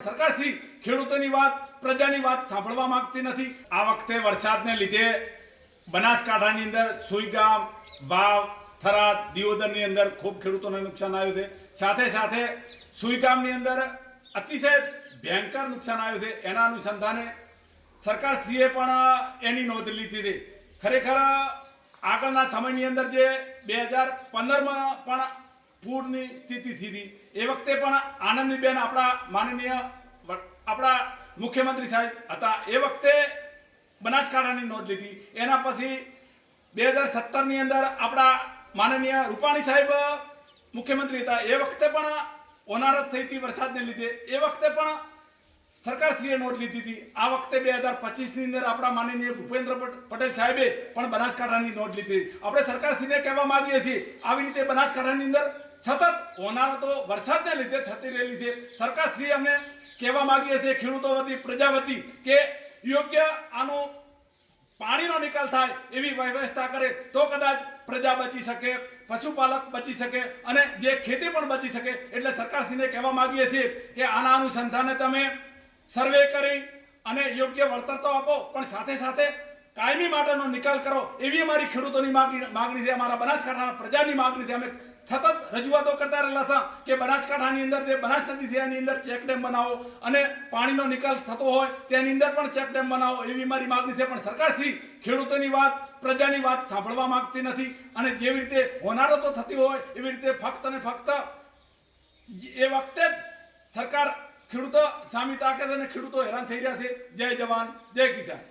સરકાર શ્રી ખેડૂતોની વાત, પ્રજાની વાત સાંભળવા માંગતી નથી. આ વખતે વરસાદને લીધે બનાસકાંઠાની અંદર સુઈગામ, વાવ, થરાદ, દિયોદરની અંદર ખૂબ ખેડૂતોને નુકસાન આવ્યું છે. સાથે સાથે સુઈગામની અંદર અતિશય ભયંકર નુકસાન આવ્યું છે. એના અનુસંધાને સરકારશ્રીએ પણ એની નોંધ લીધી હતી ખરેખર આગળના સમયની અંદર જે બે હજાર પંદરમાં પણ પૂરની સ્થિતિ થઈ એ વખતે પણ આનંદીબેન આપણા માનનીય આપણા મુખ્યમંત્રી સાહેબ હતા. એ વખતે બનાસકાંઠાની નોંધ લીધી. એના પછી બે હજાર સત્તરની અંદર આપણા માનનીય રૂપાણી સાહેબ મુખ્યમંત્રી હતા. એ વખતે પણ ઓનારત થઈ હતી વરસાદને લીધે. એ વખતે પણ સરકારશ્રીએ નોટ લીધી હતી. આ વખતે બે હજાર પચીસની અંદર આપણા માનનીય ભૂપેન્દ્ર પટ- પટેલ સાહેબે પણ બનાસકાંઠાની નોટ લીધી. આપણે આપણે સરકારશ્રીને કહેવા માંગીએ છીએ, આવી રીતે બનાસકાંઠાની અંદર સતત હોનારો તો વરસાદને લીધે થતી રહેલી છે. સરકારશ્રીએ અમને કહેવા માંગીએ છીએ, ખેડૂતો વતી, પ્રજા વતી, કે યોગ્ય આનો પાણીનો નિકાલ થાય એવી વ્યવસ્થા કરે તો કદાચ પ્રજા બચી શકે, પશુપાલક બચી શકે અને જે ખેતી પણ બચી શકે એટલે સરકારશ્રીને કહેવા માંગીએ છીએ કે આના અનુસંધાને તમે સર્વે કરી અને યોગ્ય વળતર તો આપો, પણ સાથે સાથે કાયમી માટેનો નિકાલ કરો. એવી અમારી ખેડૂતોની માગણી છે. અમારા બનાસકાંઠાના પ્રજાની માગણી છે. અમે સતત રજૂઆતો કરતા રહેલા હતા કે બનાસકાંઠાની અંદર જે બનાસ નદી છે, એની અંદર ચેક ડેમ બનાવો અને પાણીનો નિકાલ થતો હોય તેની અંદર પણ ચેક ડેમ બનાવો એવી મારી માગણી છે. પણ સરકારશ્રી ખેડૂતોની વાત, પ્રજાની વાત સાંભળવા માંગતી નથી અને જેવી રીતે હોનારો તો થતી હોય, એવી રીતે ફક્ત અને ફક્ત એ વખતે જ સરકાર ખેડૂતો સામી તાકાત અને ખેડૂતો હેરાન થઈ રહ્યા છે. જય જવાન જય કિસાન.